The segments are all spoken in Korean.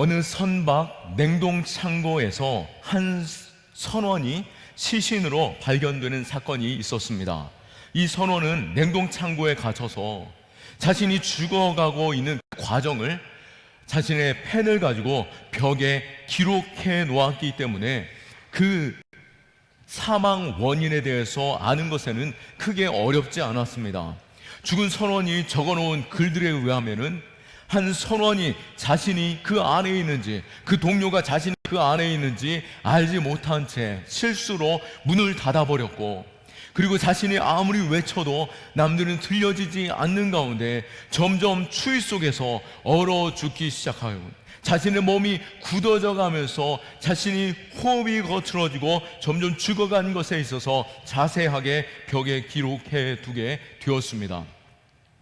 어느 선박 냉동 창고에서 한 선원이 시신으로 발견되는 사건이 있었습니다. 이 선원은 냉동 창고에 갇혀서 자신이 죽어가고 있는 그 과정을 자신의 펜을 가지고 벽에 기록해 놓았기 때문에 그 사망 원인에 대해서 아는 것에는 크게 어렵지 않았습니다. 죽은 선원이 적어 놓은 글들에 의하면은 한 선원이 자신이 그 안에 있는지 그 동료가 자신이 그 안에 있는지 알지 못한 채 실수로 문을 닫아버렸고 그리고 자신이 아무리 외쳐도 남들은 들려지지 않는 가운데 점점 추위 속에서 얼어 죽기 시작하여 자신의 몸이 굳어져 가면서 자신이 호흡이 거칠어지고 점점 죽어가는 것에 있어서 자세하게 벽에 기록해 두게 되었습니다.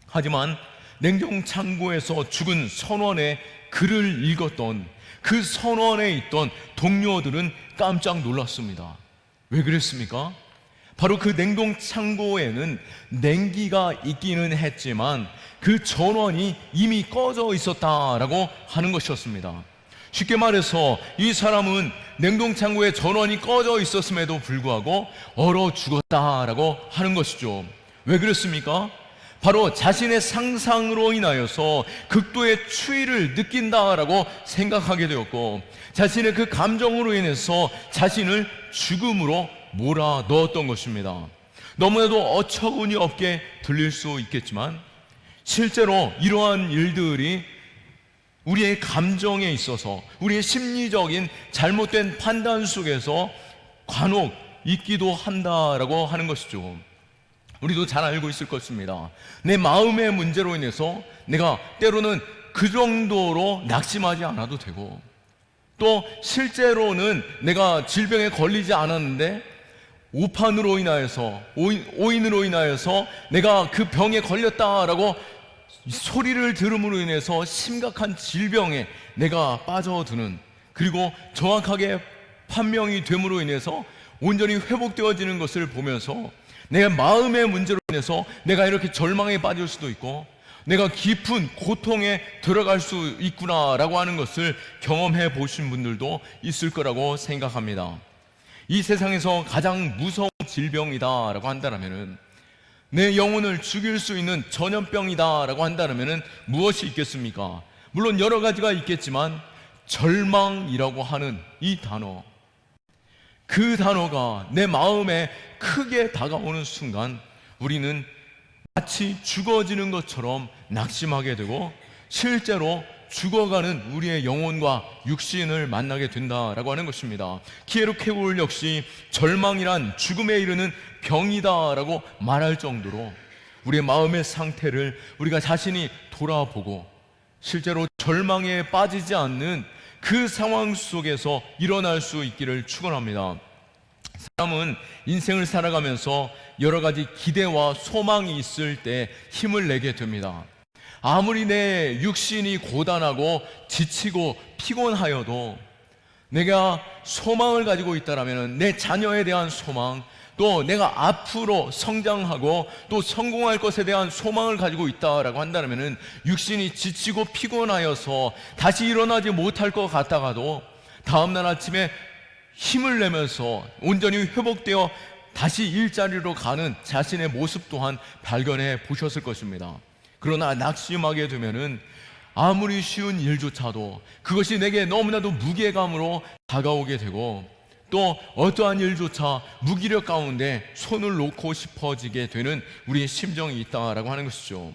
하지만 냉동 창고에서 죽은 선원의 글을 읽었던 그 선원에 있던 동료들은 깜짝 놀랐습니다. 왜 그랬습니까? 바로 그 냉동 창고에는 냉기가 있기는 했지만 그 전원이 이미 꺼져 있었다라고 하는 것이었습니다. 쉽게 말해서 이 사람은 냉동 창고에 전원이 꺼져 있었음에도 불구하고 얼어 죽었다라고 하는 것이죠. 왜 그랬습니까? 바로 자신의 상상으로 인하여서 극도의 추위를 느낀다라고 생각하게 되었고 자신의 그 감정으로 인해서 자신을 죽음으로 몰아 넣었던 것입니다. 너무나도 어처구니 없게 들릴 수 있겠지만 실제로 이러한 일들이 우리의 감정에 있어서 우리의 심리적인 잘못된 판단 속에서 간혹 있기도 한다라고 하는 것이죠. 우리도 잘 알고 있을 것입니다. 내 마음의 문제로 인해서 내가 때로는 그 정도로 낙심하지 않아도 되고 또 실제로는 내가 질병에 걸리지 않았는데 오판으로 인하여서 오인, 오인 으로 인하여서 내가 그 병에 걸렸다라고 소리를 들음으로 인해서 심각한 질병에 내가 빠져드는 그리고 정확하게 판명이 됨으로 인해서 온전히 회복되어지는 것을 보면서 내 마음의 문제로 인해서 내가 이렇게 절망에 빠질 수도 있고 내가 깊은 고통에 들어갈 수 있구나라고 하는 것을 경험해 보신 분들도 있을 거라고 생각합니다. 이 세상에서 가장 무서운 질병이다라고 한다면은 내 영혼을 죽일 수 있는 전염병이다라고 한다면은 무엇이 있겠습니까? 물론 여러 가지가 있겠지만 절망이라고 하는 이 단어 그 단어가 내 마음에 크게 다가오는 순간 우리는 마치 죽어지는 것처럼 낙심하게 되고 실제로 죽어가는 우리의 영혼과 육신을 만나게 된다라고 하는 것입니다. 키에르케울 역시 절망이란 죽음에 이르는 병이다라고 말할 정도로 우리의 마음의 상태를 우리가 자신이 돌아보고 실제로 절망에 빠지지 않는 그 상황 속에서 일어날 수 있기를 축원합니다. 사람은 인생을 살아가면서 여러 가지 기대와 소망이 있을 때 힘을 내게 됩니다. 아무리 내 육신이 고단하고 지치고 피곤하여도 내가 소망을 가지고 있다라면 내 자녀에 대한 소망, 또 내가 앞으로 성장하고 또 성공할 것에 대한 소망을 가지고 있다라고 한다면 육신이 지치고 피곤하여서 다시 일어나지 못할 것 같다가도 다음날 아침에 힘을 내면서 온전히 회복되어 다시 일자리로 가는 자신의 모습 또한 발견해 보셨을 것입니다. 그러나 낙심하게 되면은 아무리 쉬운 일조차도 그것이 내게 너무나도 무게감으로 다가오게 되고 또 어떠한 일조차 무기력 가운데 손을 놓고 싶어지게 되는 우리의 심정이 있다라고 하는 것이죠.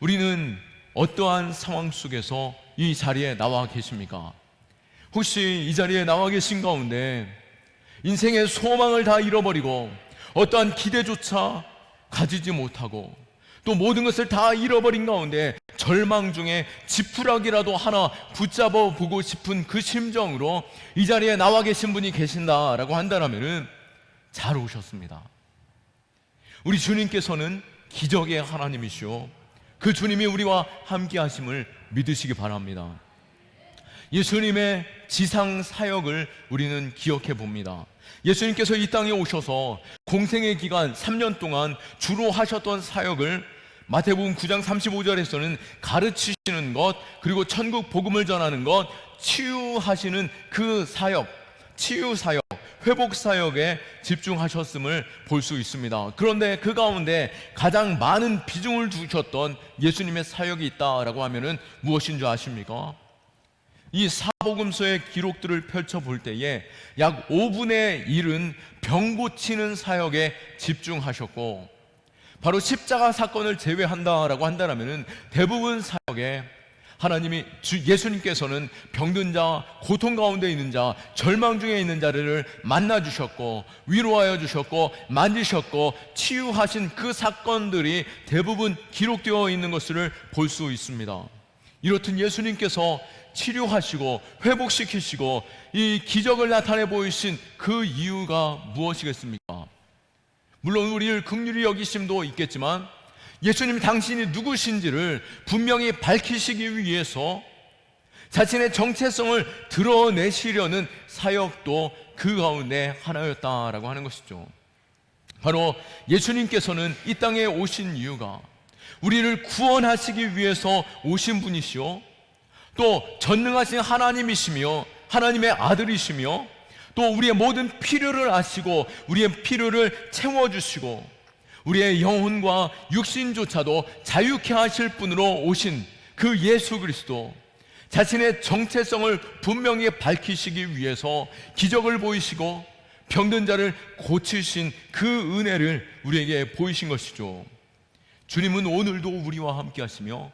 우리는 어떠한 상황 속에서 이 자리에 나와 계십니까? 혹시 이 자리에 나와 계신 가운데 인생의 소망을 다 잃어버리고 어떠한 기대조차 가지지 못하고 또 모든 것을 다 잃어버린 가운데 절망 중에 지푸라기라도 하나 붙잡아 보고 싶은 그 심정으로 이 자리에 나와 계신 분이 계신다라고 한다면은 잘 오셨습니다. 우리 주님께서는 기적의 하나님이시오. 그 주님이 우리와 함께 하심을 믿으시기 바랍니다. 예수님의 지상 사역을 우리는 기억해 봅니다. 예수님께서 이 땅에 오셔서 공생의 기간 3년 동안 주로 하셨던 사역을 마태복음 9장 35절에서는 가르치시는 것 그리고 천국 복음을 전하는 것 치유하시는 그 사역 치유 사역 회복 사역에 집중하셨음을 볼 수 있습니다. 그런데 그 가운데 가장 많은 비중을 두셨던 예수님의 사역이 있다라고 하면은 무엇인 줄 아십니까? 이 사복음서의 기록들을 펼쳐 볼 때에 약 5분의 1은 병 고치는 사역에 집중하셨고 바로 십자가 사건을 제외한다라고 한다면은 대부분 사역에 하나님이 주 예수님께서는 병든 자, 고통 가운데 있는 자, 절망 중에 있는 자를 만나 주셨고 위로하여 주셨고 만지셨고 치유하신 그 사건들이 대부분 기록되어 있는 것을 볼 수 있습니다. 이렇듯 예수님께서 치료하시고 회복시키시고 이 기적을 나타내 보이신 그 이유가 무엇이겠습니까? 물론 우리를 극률히 여기심도 있겠지만 예수님 당신이 누구신지를 분명히 밝히시기 위해서 자신의 정체성을 드러내시려는 사역도 그 가운데 하나였다라고 하는 것이죠. 바로 예수님께서는 이 땅에 오신 이유가 우리를 구원하시기 위해서 오신 분이시요. 또 전능하신 하나님이시며 하나님의 아들이시며 또 우리의 모든 필요를 아시고 우리의 필요를 채워주시고 우리의 영혼과 육신조차도 자유케 하실 분으로 오신 그 예수 그리스도 자신의 정체성을 분명히 밝히시기 위해서 기적을 보이시고 병든 자를 고치신 그 은혜를 우리에게 보이신 것이죠. 주님은 오늘도 우리와 함께 하시며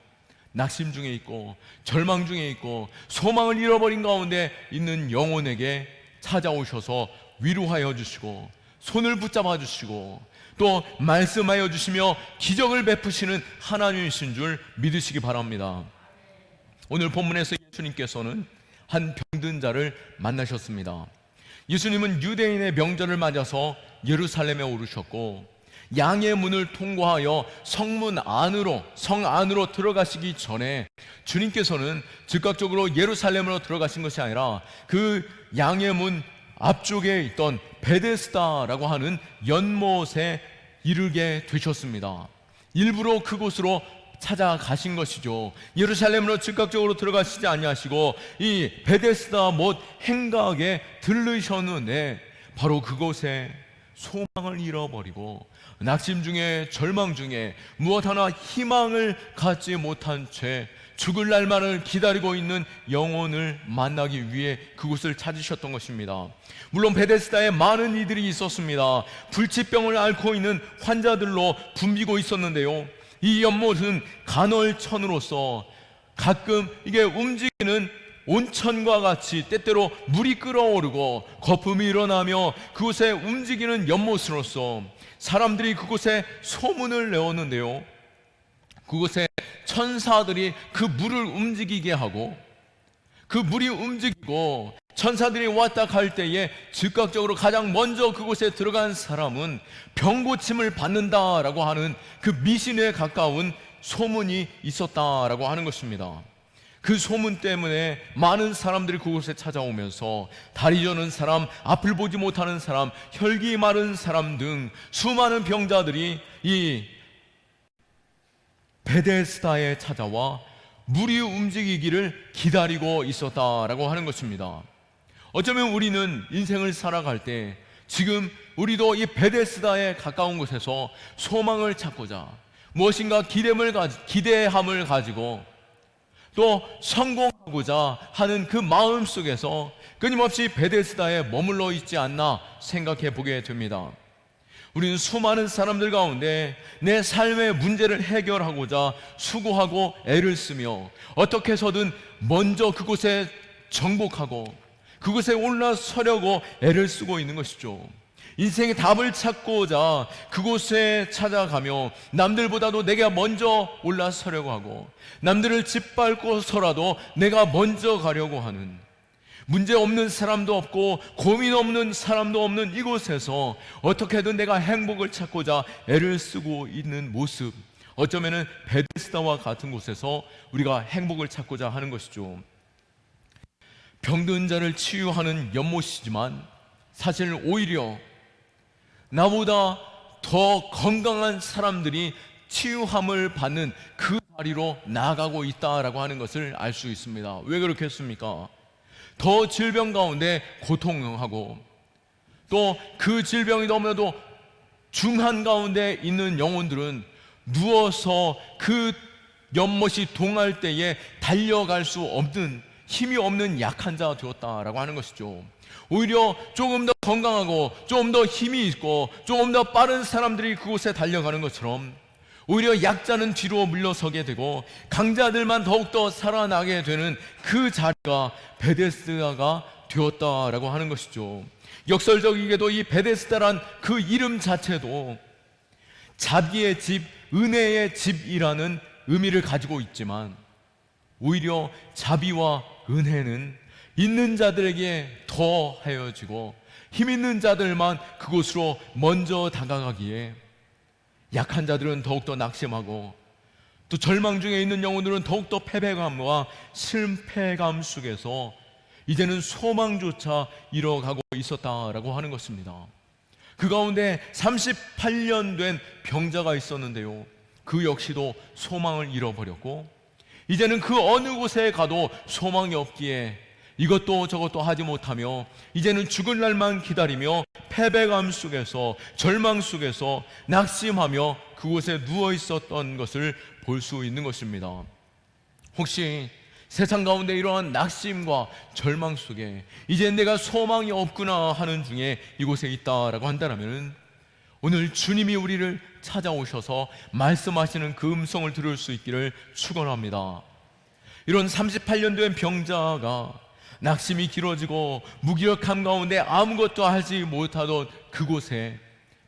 낙심 중에 있고 절망 중에 있고 소망을 잃어버린 가운데 있는 영혼에게 찾아오셔서 위로하여 주시고 손을 붙잡아 주시고 또 말씀하여 주시며 기적을 베푸시는 하나님이신 줄 믿으시기 바랍니다. 오늘 본문에서 예수님께서는 한 병든 자를 만나셨습니다. 예수님은 유대인의 명절을 맞아서 예루살렘에 오르셨고 양의 문을 통과하여 성문 안으로 성 안으로 들어가시기 전에 주님께서는 즉각적으로 예루살렘으로 들어가신 것이 아니라 그 양의 문 앞쪽에 있던 베데스다라고 하는 연못에 이르게 되셨습니다. 일부러 그곳으로 찾아가신 것이죠. 예루살렘으로 즉각적으로 들어가시지 아니하시고 이 베데스다 못 행각에 들르셨는데 바로 그곳에 소망을 잃어버리고 낙심 중에 절망 중에 무엇 하나 희망을 갖지 못한 채 죽을 날만을 기다리고 있는 영혼을 만나기 위해 그곳을 찾으셨던 것입니다. 물론 베데스다에 많은 이들이 있었습니다. 불치병을 앓고 있는 환자들로 붐비고 있었는데요. 이 연못은 간헐천으로서 가끔 이게 움직이는 온천과 같이 때때로 물이 끓어오르고 거품이 일어나며 그곳에 움직이는 연못으로서 사람들이 그곳에 소문을 내었는데요. 그곳에 천사들이 그 물을 움직이게 하고 그 물이 움직이고 천사들이 왔다 갈 때에 즉각적으로 가장 먼저 그곳에 들어간 사람은 병고침을 받는다라고 하는 그 미신에 가까운 소문이 있었다라고 하는 것입니다. 그 소문 때문에 많은 사람들이 그곳에 찾아오면서 다리 저는 사람, 앞을 보지 못하는 사람, 혈기 마른 사람 등 수많은 병자들이 이 베데스다에 찾아와 물이 움직이기를 기다리고 있었다라고 하는 것입니다. 어쩌면 우리는 인생을 살아갈 때 지금 우리도 이 베데스다에 가까운 곳에서 소망을 찾고자 무엇인가 기대함을, 가지, 기대함을 가지고 또 성공하고자 하는 그 마음 속에서 끊임없이 베데스다에 머물러 있지 않나 생각해 보게 됩니다. 우리는 수많은 사람들 가운데 내 삶의 문제를 해결하고자 수고하고 애를 쓰며 어떻게 해서든 먼저 그곳에 정복하고 그곳에 올라서려고 애를 쓰고 있는 것이죠. 인생의 답을 찾고자 그곳에 찾아가며 남들보다도 내가 먼저 올라서려고 하고 남들을 짓밟고서라도 내가 먼저 가려고 하는 문제 없는 사람도 없고 고민 없는 사람도 없는 이곳에서 어떻게든 내가 행복을 찾고자 애를 쓰고 있는 모습 어쩌면은 베데스다와 같은 곳에서 우리가 행복을 찾고자 하는 것이죠. 병든 자를 치유하는 연못이지만 사실 오히려 나보다 더 건강한 사람들이 치유함을 받는 그 자리로 나아가고 있다라고 하는 것을 알 수 있습니다. 왜 그렇게 했습니까? 더 질병 가운데 고통하고 또 그 질병이 너무나도 중한 가운데 있는 영혼들은 누워서 그 연못이 동할 때에 달려갈 수 없는 힘이 없는 약한 자가 되었다라고 하는 것이죠. 오히려 조금 더 건강하고 조금 더 힘이 있고 조금 더 빠른 사람들이 그곳에 달려가는 것처럼 오히려 약자는 뒤로 물러서게 되고 강자들만 더욱더 살아나게 되는 그 자리가 베데스다가 되었다라고 하는 것이죠. 역설적이게도 이 베데스다란 그 이름 자체도 자비의 집, 은혜의 집이라는 의미를 가지고 있지만 오히려 자비와 은혜는 있는 자들에게 더 하여지고 힘 있는 자들만 그곳으로 먼저 다가가기에 약한 자들은 더욱더 낙심하고 또 절망 중에 있는 영혼들은 더욱더 패배감과 실패감 속에서 이제는 소망조차 잃어가고 있었다라고 하는 것입니다. 그 가운데 38년 된 병자가 있었는데요. 그 역시도 소망을 잃어버렸고 이제는 그 어느 곳에 가도 소망이 없기에 이것도 저것도 하지 못하며 이제는 죽을 날만 기다리며 패배감 속에서 절망 속에서 낙심하며 그곳에 누워 있었던 것을 볼 수 있는 것입니다. 혹시 세상 가운데 이러한 낙심과 절망 속에 이제 내가 소망이 없구나 하는 중에 이곳에 있다라고 한다면 오늘 주님이 우리를 찾아오셔서 말씀하시는 그 음성을 들을 수 있기를 축원합니다. 이런 38년 된 병자가 낙심이 길어지고 무기력함 가운데 아무것도 하지 못하던 그곳에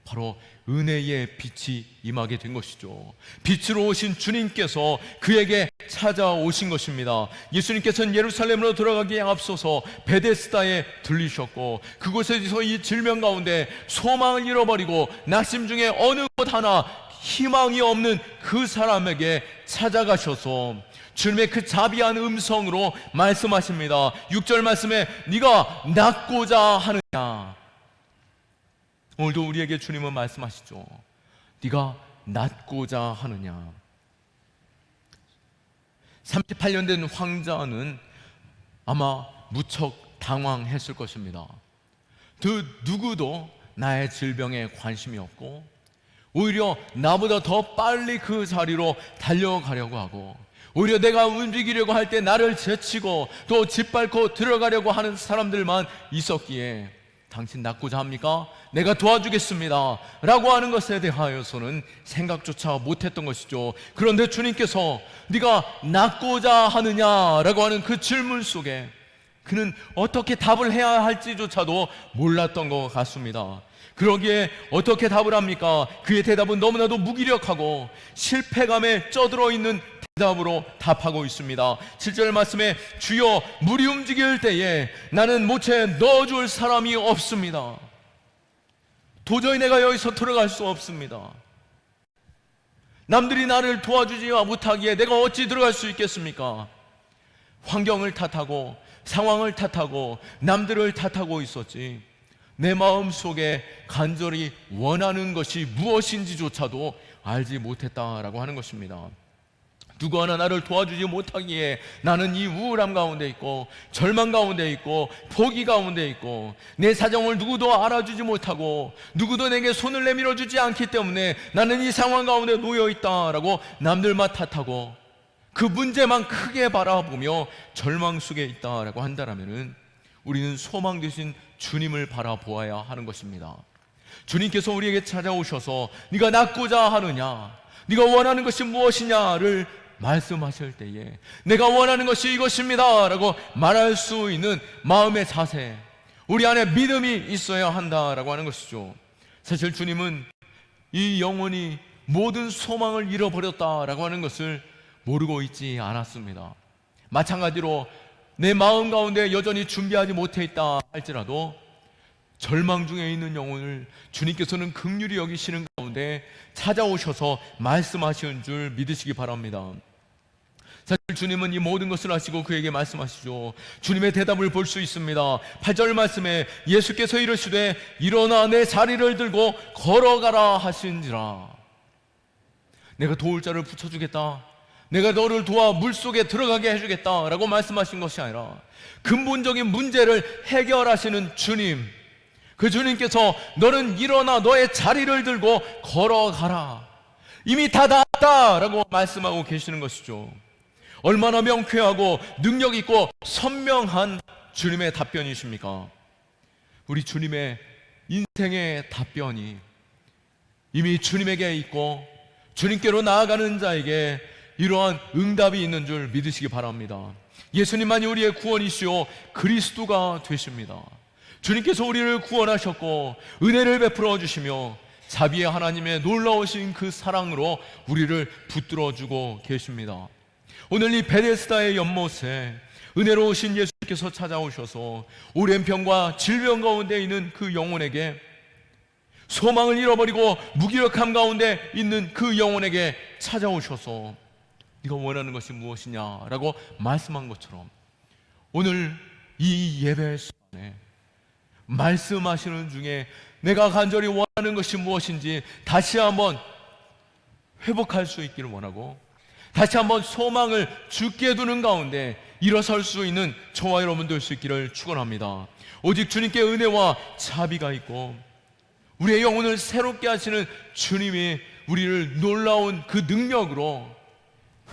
바로 은혜의 빛이 임하게 된 것이죠. 빛으로 오신 주님께서 그에게 찾아오신 것입니다. 예수님께서는 예루살렘으로 들어가기에 앞서서 베데스다에 들리셨고 그곳에서 이 질병 가운데 소망을 잃어버리고 낙심 중에 어느 곳 하나 희망이 없는 그 사람에게 찾아가셔서 주님의 그 자비한 음성으로 말씀하십니다. 6절 말씀에 네가 낫고자 하느냐 오늘도 우리에게 주님은 말씀하시죠. 네가 낫고자 하느냐. 38년 된 황자는 아마 무척 당황했을 것입니다. 그 누구도 나의 질병에 관심이 없고 오히려 나보다 더 빨리 그 자리로 달려가려고 하고 오히려 내가 움직이려고 할 때 나를 제치고 또 짓밟고 들어가려고 하는 사람들만 있었기에 당신 낫고자 합니까? 내가 도와주겠습니다. 라고 하는 것에 대하여서는 생각조차 못했던 것이죠. 그런데 주님께서 네가 낫고자 하느냐라고 하는 그 질문 속에 그는 어떻게 답을 해야 할지조차도 몰랐던 것 같습니다. 그러기에 어떻게 답을 합니까? 그의 대답은 너무나도 무기력하고 실패감에 쩌들어 있는 대답으로 답하고 있습니다. 7절 말씀에 주여 물이 움직일 때에 나는 모체 넣어줄 사람이 없습니다. 도저히 내가 여기서 들어갈 수 없습니다. 남들이 나를 도와주지 못하기에 내가 어찌 들어갈 수 있겠습니까? 환경을 탓하고 상황을 탓하고 남들을 탓하고 있었지. 내 마음 속에 간절히 원하는 것이 무엇인지조차도 알지 못했다라고 하는 것입니다. 누구 하나 나를 도와주지 못하기에 나는 이 우울함 가운데 있고 절망 가운데 있고 포기 가운데 있고 내 사정을 누구도 알아주지 못하고 누구도 내게 손을 내밀어 주지 않기 때문에 나는 이 상황 가운데 놓여 있다라고 남들만 탓하고 그 문제만 크게 바라보며 절망 속에 있다라고 한다라면은 우리는 소망 되신 주님을 바라보아야 하는 것입니다. 주님께서 우리에게 찾아오셔서 네가 낫고자 하느냐 네가 원하는 것이 무엇이냐를 말씀하실 때에 내가 원하는 것이 이것입니다 라고 말할 수 있는 마음의 자세 우리 안에 믿음이 있어야 한다라고 하는 것이죠 사실 주님은 이 영혼이 모든 소망을 잃어버렸다라고 하는 것을 모르고 있지 않았습니다 마찬가지로 내 마음 가운데 여전히 준비하지 못해 있다 할지라도 절망 중에 있는 영혼을 주님께서는 극률이 여기시는 가운데 찾아오셔서 말씀하시는 줄 믿으시기 바랍니다. 사실 주님은 이 모든 것을 아시고 그에게 말씀하시죠. 주님의 대답을 볼 수 있습니다. 8절 말씀에 예수께서 이르시되 일어나 내 자리를 들고 걸어가라 하신지라. 내가 도울 자를 붙여주겠다. 내가 너를 도와 물 속에 들어가게 해주겠다라고 말씀하신 것이 아니라 근본적인 문제를 해결하시는 주님. 그 주님께서 너는 일어나 너의 자리를 들고 걸어가라. 이미 다 낫다라고 말씀하고 계시는 것이죠. 얼마나 명쾌하고 능력 있고 선명한 주님의 답변이십니까? 우리 주님의 인생의 답변이 이미 주님에게 있고 주님께로 나아가는 자에게 이러한 응답이 있는 줄 믿으시기 바랍니다. 예수님만이 우리의 구원이시오 그리스도가 되십니다. 주님께서 우리를 구원하셨고 은혜를 베풀어 주시며 자비의 하나님의 놀라우신 그 사랑으로 우리를 붙들어 주고 계십니다. 오늘 이 베데스다의 연못에 은혜로우신 예수께서 찾아오셔서 오랜 병과 질병 가운데 있는 그 영혼에게 소망을 잃어버리고 무기력함 가운데 있는 그 영혼에게 찾아오셔서 네가 원하는 것이 무엇이냐라고 말씀한 것처럼 오늘 이 예배 시간에 말씀하시는 중에 내가 간절히 원하는 것이 무엇인지 다시 한번 회복할 수 있기를 원하고 다시 한번 소망을 죽게 두는 가운데 일어설 수 있는 저와 여러분 될 수 있기를 축원합니다. 오직 주님께 은혜와 자비가 있고 우리의 영혼을 새롭게 하시는 주님이 우리를 놀라운 그 능력으로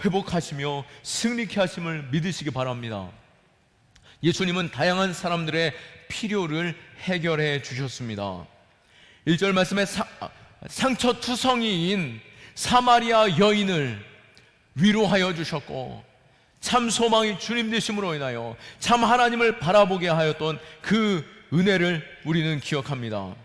회복하시며 승리케 하심을 믿으시기 바랍니다. 예수님은 다양한 사람들의 필요를 해결해 주셨습니다. 1절 말씀에 사- 상처 투성이인 사마리아 여인을 위로하여 주셨고 참 소망이 주님 되심으로 인하여 참 하나님을 바라보게 하였던 그 은혜를 우리는 기억합니다.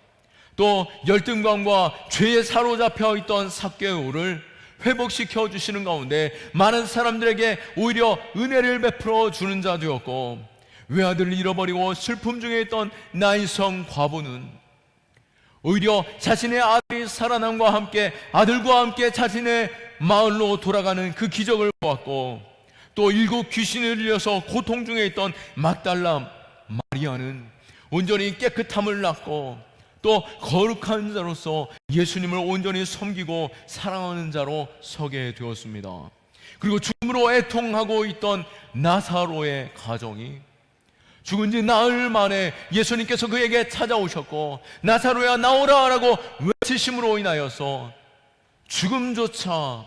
또 열등감과 죄에 사로잡혀 있던 삭개오를 회복시켜 주시는 가운데 많은 사람들에게 오히려 은혜를 베풀어 주는 자 되었고 외아들을 잃어버리고 슬픔 중에 있던 나이성 과부는 오히려 자신의 아들이 살아남과 함께 아들과 함께 자신의 마을로 돌아가는 그 기적을 보았고 또 일곱 귀신을 들려서 고통 중에 있던 막달라 마리아는 온전히 깨끗함을 낳고 또 거룩한 자로서 예수님을 온전히 섬기고 사랑하는 자로 서게 되었습니다. 그리고 죽음으로 애통하고 있던 나사로의 가정이 죽은 지 나흘 만에 예수님께서 그에게 찾아오셨고 나사로야 나오라 라고 외치심으로 인하여서 죽음조차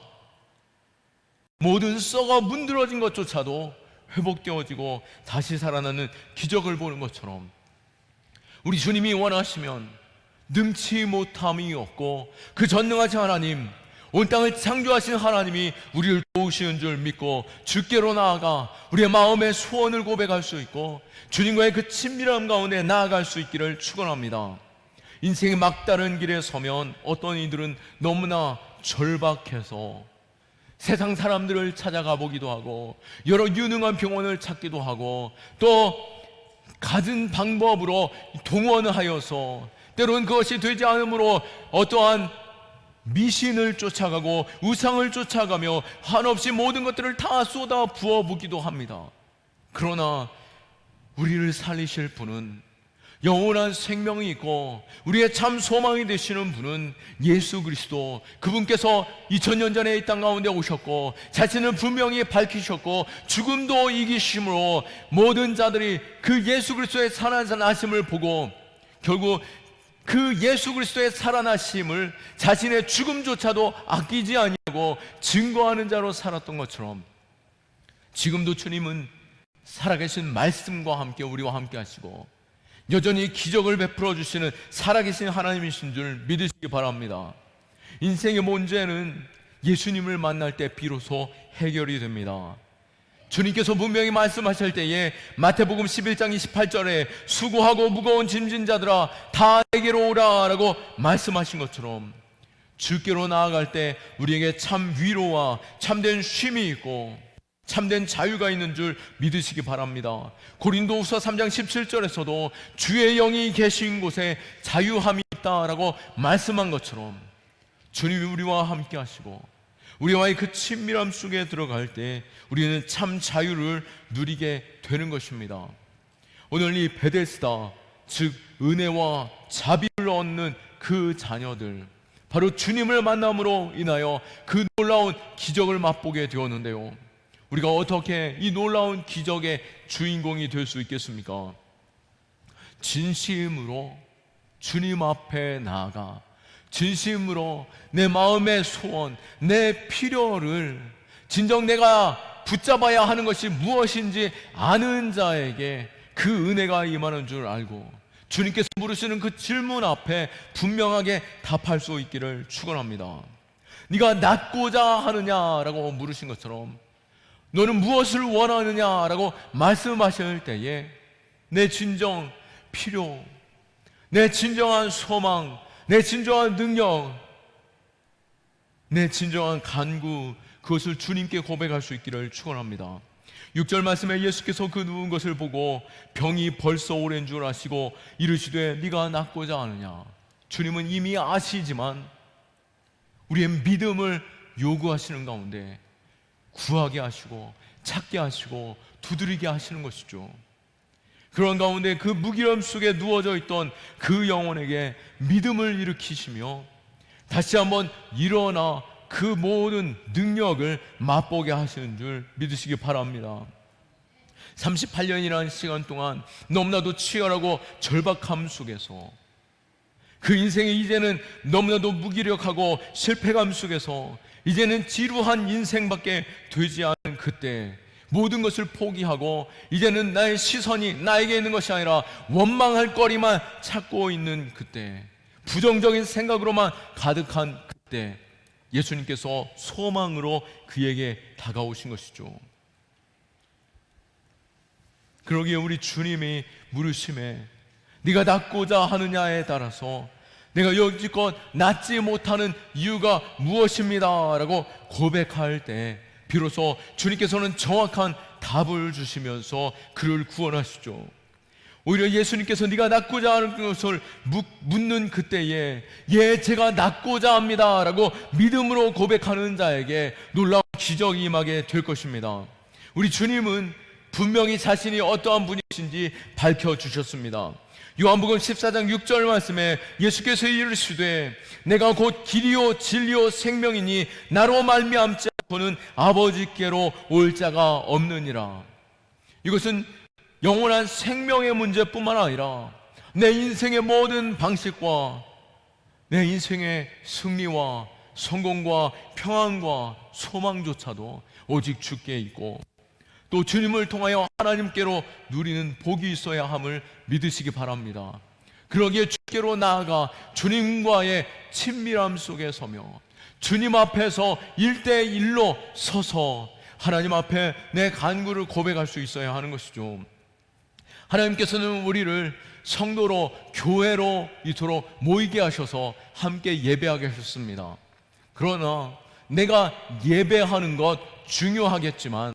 모든 썩어 문드러진 것조차도 회복되어지고 다시 살아나는 기적을 보는 것처럼 우리 주님이 원하시면 능치 못함이 없고 그 전능하신 하나님 온 땅을 창조하신 하나님이 우리를 도우시는 줄 믿고 주께로 나아가 우리의 마음의 소원을 고백할 수 있고 주님과의 그 친밀함 가운데 나아갈 수 있기를 축원합니다. 인생의 막다른 길에 서면 어떤 이들은 너무나 절박해서 세상 사람들을 찾아가 보기도 하고 여러 유능한 병원을 찾기도 하고 또 갖은 방법으로 동원을 하여서 때로는 그것이 되지 않으므로 어떠한 미신을 쫓아가고 우상을 쫓아가며 한없이 모든 것들을 다 쏟아 부어 붓기도 합니다. 그러나 우리를 살리실 분은 영원한 생명이 있고 우리의 참 소망이 되시는 분은 예수 그리스도 그분께서 2000년 전에 이 땅 가운데 오셨고 자신을 분명히 밝히셨고 죽음도 이기심으로 모든 자들이 그 예수 그리스도의 살아나심을 보고 결국 그 예수 그리스도의 살아나심을 자신의 죽음조차도 아끼지 아니하고 증거하는 자로 살았던 것처럼 지금도 주님은 살아계신 말씀과 함께 우리와 함께 하시고 여전히 기적을 베풀어 주시는 살아계신 하나님이신 줄 믿으시기 바랍니다. 인생의 문제는 예수님을 만날 때 비로소 해결이 됩니다. 주님께서 분명히 말씀하실 때에 마태복음 11장 28절에 수고하고 무거운 짐진 자들아 다 내게로 오라라고 말씀하신 것처럼 주께로 나아갈 때 우리에게 참 위로와 참된 쉼이 있고 참된 자유가 있는 줄 믿으시기 바랍니다. 고린도후서 3장 17절에서도 주의 영이 계신 곳에 자유함이 있다라고 말씀한 것처럼 주님이 우리와 함께 하시고 우리와의 그 친밀함 속에 들어갈 때 우리는 참 자유를 누리게 되는 것입니다. 오늘 이 베데스다 즉 은혜와 자비를 얻는 그 자녀들 바로 주님을 만남으로 인하여 그 놀라운 기적을 맛보게 되었는데요. 우리가 어떻게 이 놀라운 기적의 주인공이 될 수 있겠습니까? 진심으로 주님 앞에 나아가 진심으로 내 마음의 소원, 내 필요를 진정 내가 붙잡아야 하는 것이 무엇인지 아는 자에게 그 은혜가 임하는 줄 알고 주님께서 물으시는 그 질문 앞에 분명하게 답할 수 있기를 축원합니다. 네가 낫고자 하느냐라고 물으신 것처럼 너는 무엇을 원하느냐라고 말씀하실 때에 내 진정 필요, 내 진정한 소망, 내 진정한 능력, 내 진정한 간구 그것을 주님께 고백할 수 있기를 축원합니다. 6절 말씀에 예수께서 그 누운 것을 보고 병이 벌써 오랜 줄 아시고 이르시되 네가 낫고자 하느냐 주님은 이미 아시지만 우리의 믿음을 요구하시는 가운데 구하게 하시고 찾게 하시고 두드리게 하시는 것이죠. 그런 가운데 그 무기름 속에 누워져 있던 그 영혼에게 믿음을 일으키시며 다시 한번 일어나 그 모든 능력을 맛보게 하시는 줄 믿으시기 바랍니다. 38년이라는 시간 동안 너무나도 치열하고 절박함 속에서 그 인생이 이제는 너무나도 무기력하고 실패감 속에서 이제는 지루한 인생밖에 되지 않은 그때 모든 것을 포기하고 이제는 나의 시선이 나에게 있는 것이 아니라 원망할 거리만 찾고 있는 그때 부정적인 생각으로만 가득한 그때 예수님께서 소망으로 그에게 다가오신 것이죠. 그러기에 우리 주님이 물으심에 네가 낫고자 하느냐에 따라서 내가 여지껏 낫지 못하는 이유가 무엇입니다라고 고백할 때 비로소 주님께서는 정확한 답을 주시면서 그를 구원하시죠. 오히려 예수님께서 네가 낫고자 하는 것을 묻는 그때에 예 제가 낫고자 합니다라고 믿음으로 고백하는 자에게 놀라운 기적이 임하게 될 것입니다. 우리 주님은 분명히 자신이 어떠한 분이신지 밝혀 주셨습니다. 요한복음 14장 6절 말씀에 예수께서 이르시되 내가 곧 길이요 진리요 생명이니 나로 말미암지 않고는 아버지께로 올 자가 없느니라. 이것은 영원한 생명의 문제뿐만 아니라 내 인생의 모든 방식과 내 인생의 승리와 성공과 평안과 소망조차도 오직 주께 있고 또 주님을 통하여 하나님께로 누리는 복이 있어야 함을 믿으시기 바랍니다. 그러기에 주께로 나아가 주님과의 친밀함 속에 서며 주님 앞에서 일대일로 서서 하나님 앞에 내 간구를 고백할 수 있어야 하는 것이죠. 하나님께서는 우리를 성도로 교회로 이토록 모이게 하셔서 함께 예배하게 하셨습니다. 그러나 내가 예배하는 것 중요하겠지만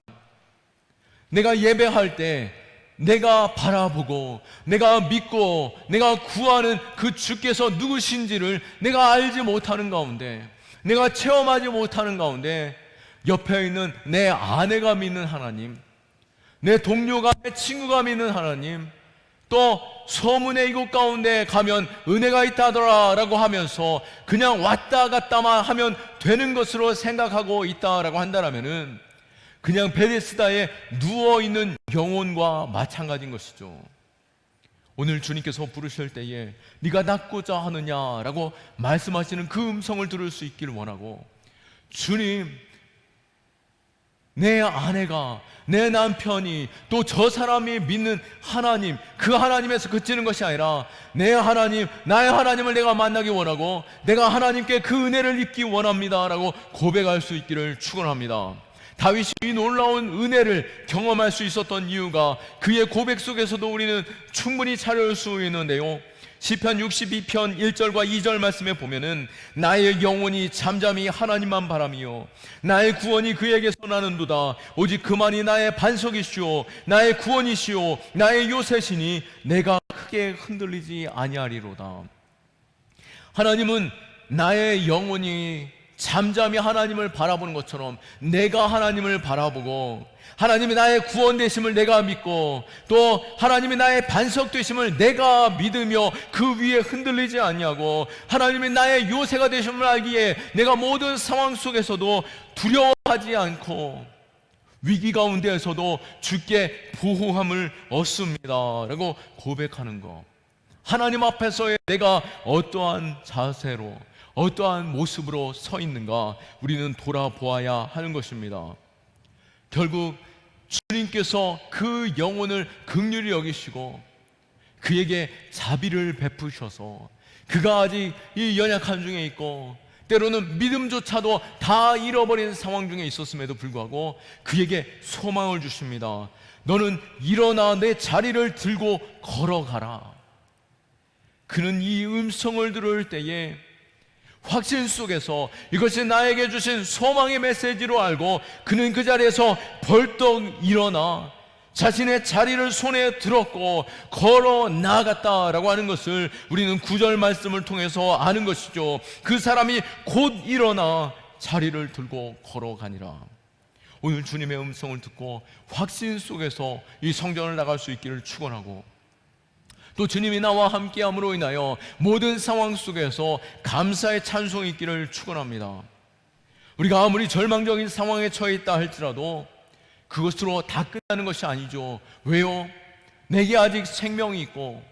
내가 예배할 때 내가 바라보고 내가 믿고 내가 구하는 그 주께서 누구신지를 내가 알지 못하는 가운데 내가 체험하지 못하는 가운데 옆에 있는 내 아내가 믿는 하나님 내 동료가 내 친구가 믿는 하나님 또 소문의 이곳 가운데 가면 은혜가 있다더라라고 하면서 그냥 왔다 갔다만 하면 되는 것으로 생각하고 있다라고 한다라면은 그냥 베데스다에 누워 있는 영혼과 마찬가지인 것이죠. 오늘 주님께서 부르실 때에 네가 낫고자 하느냐라고 말씀하시는 그 음성을 들을 수 있기를 원하고 주님 내 아내가 내 남편이 또 저 사람이 믿는 하나님 그 하나님에서 그치는 것이 아니라 내 하나님 나의 하나님을 내가 만나기 원하고 내가 하나님께 그 은혜를 입기 원합니다라고 고백할 수 있기를 축원합니다. 다윗이 이 놀라운 은혜를 경험할 수 있었던 이유가 그의 고백 속에서도 우리는 충분히 찾을 수 있는데요. 시편 62편 1절과 2절 말씀에 보면은 나의 영혼이 잠잠히 하나님만 바라며 나의 구원이 그에게서 나는도다. 오직 그만이 나의 반석이시오. 나의 구원이시오. 나의 요새시니 내가 크게 흔들리지 아니하리로다. 하나님은 나의 영혼이 잠잠히 하나님을 바라보는 것처럼 내가 하나님을 바라보고 하나님이 나의 구원 되심을 내가 믿고 또 하나님이 나의 반석 되심을 내가 믿으며 그 위에 흔들리지 않냐고 하나님이 나의 요새가 되심을 알기에 내가 모든 상황 속에서도 두려워하지 않고 위기 가운데에서도 주께 보호함을 얻습니다라고 고백하는 것. 하나님 앞에서의 내가 어떠한 자세로 어떠한 모습으로 서 있는가 우리는 돌아보아야 하는 것입니다. 결국 주님께서 그 영혼을 극률히 여기시고 그에게 자비를 베푸셔서 그가 아직 이 연약한 중에 있고 때로는 믿음조차도 다 잃어버린 상황 중에 있었음에도 불구하고 그에게 소망을 주십니다. 너는 일어나 내 자리를 들고 걸어가라. 그는 이 음성을 들을 때에 확신 속에서 이것이 나에게 주신 소망의 메시지로 알고 그는 그 자리에서 벌떡 일어나 자신의 자리를 손에 들었고 걸어 나아갔다라고 하는 것을 우리는 구절 말씀을 통해서 아는 것이죠. 그 사람이 곧 일어나 자리를 들고 걸어가니라. 오늘 주님의 음성을 듣고 확신 속에서 이 성전을 나갈 수 있기를 축원하고 또 주님이 나와 함께함으로 인하여 모든 상황 속에서 감사의 찬송이 있기를 축원합니다. 우리가 아무리 절망적인 상황에 처해 있다 할지라도 그것으로 다 끝나는 것이 아니죠. 왜요? 내게 아직 생명이 있고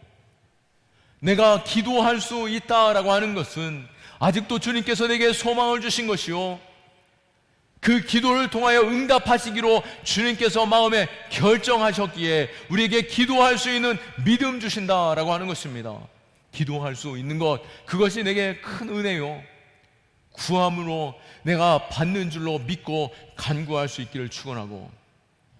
내가 기도할 수 있다라고 하는 것은 아직도 주님께서 내게 소망을 주신 것이요. 그 기도를 통하여 응답하시기로 주님께서 마음에 결정하셨기에 우리에게 기도할 수 있는 믿음 주신다라고 하는 것입니다. 기도할 수 있는 것, 그것이 내게 큰 은혜요. 구함으로 내가 받는 줄로 믿고 간구할 수 있기를 축원하고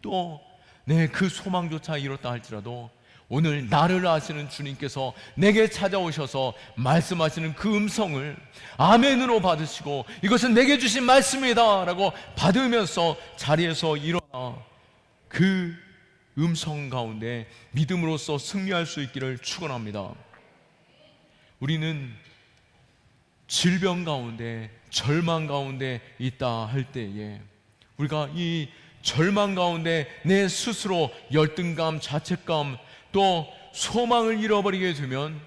또 내 그 소망조차 이뤘다 할지라도 오늘 나를 아시는 주님께서 내게 찾아오셔서 말씀하시는 그 음성을 아멘으로 받으시고 이것은 내게 주신 말씀이다 라고 받으면서 자리에서 일어나 그 음성 가운데 믿음으로써 승리할 수 있기를 축원합니다. 우리는 질병 가운데 절망 가운데 있다 할 때에 우리가 이 절망 가운데 내 스스로 열등감, 자책감 또 소망을 잃어버리게 되면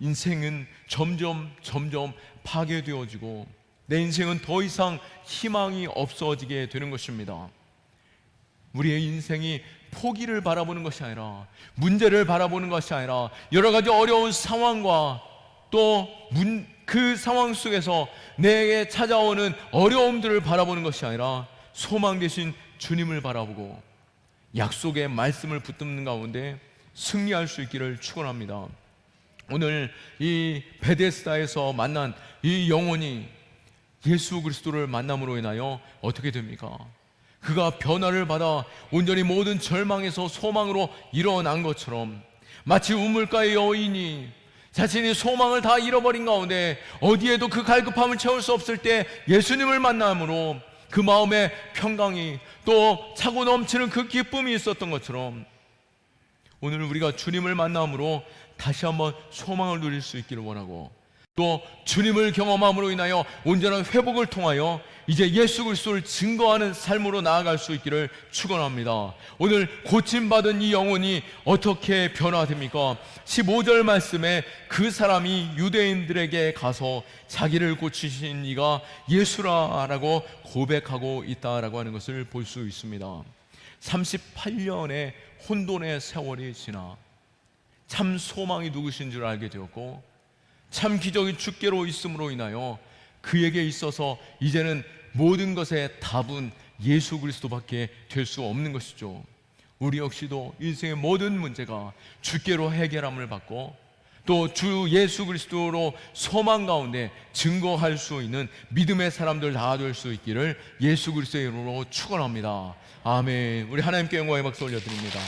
인생은 점점 점점 파괴되어지고 내 인생은 더 이상 희망이 없어지게 되는 것입니다. 우리의 인생이 포기를 바라보는 것이 아니라 문제를 바라보는 것이 아니라 여러 가지 어려운 상황과 또 그 상황 속에서 내게 찾아오는 어려움들을 바라보는 것이 아니라 소망 대신 주님을 바라보고 약속의 말씀을 붙듭는 가운데 승리할 수 있기를 축원합니다. 오늘 이 베데스다에서 만난 이 영혼이 예수 그리스도를 만남으로 인하여 어떻게 됩니까? 그가 변화를 받아 온전히 모든 절망에서 소망으로 일어난 것처럼 마치 우물가의 여인이 자신이 소망을 다 잃어버린 가운데 어디에도 그 갈급함을 채울 수 없을 때 예수님을 만남으로 그 마음에 평강이 또 차고 넘치는 그 기쁨이 있었던 것처럼 오늘 우리가 주님을 만남으로 다시 한번 소망을 누릴 수 있기를 원하고 또 주님을 경험함으로 인하여 온전한 회복을 통하여 이제 예수 그리스도를 증거하는 삶으로 나아갈 수 있기를 축원합니다. 오늘 고침 받은 이 영혼이 어떻게 변화됩니까? 15절 말씀에 그 사람이 유대인들에게 가서 자기를 고치신 이가 예수라라고 고백하고 있다라고 하는 것을 볼 수 있습니다. 38년의 혼돈의 세월이 지나 참 소망이 누구신 줄 알게 되었고 참 기적이 주께로 있음으로 인하여 그에게 있어서 이제는 모든 것의 답은 예수 그리스도밖에 될 수 없는 것이죠. 우리 역시도 인생의 모든 문제가 주께로 해결함을 받고 또 주 예수 그리스도로 소망 가운데 증거할 수 있는 믿음의 사람들 다 될 수 있기를 예수 그리스도의 이름으로 축원합니다. 아멘. 우리 하나님께 영광의 박수 올려드립니다.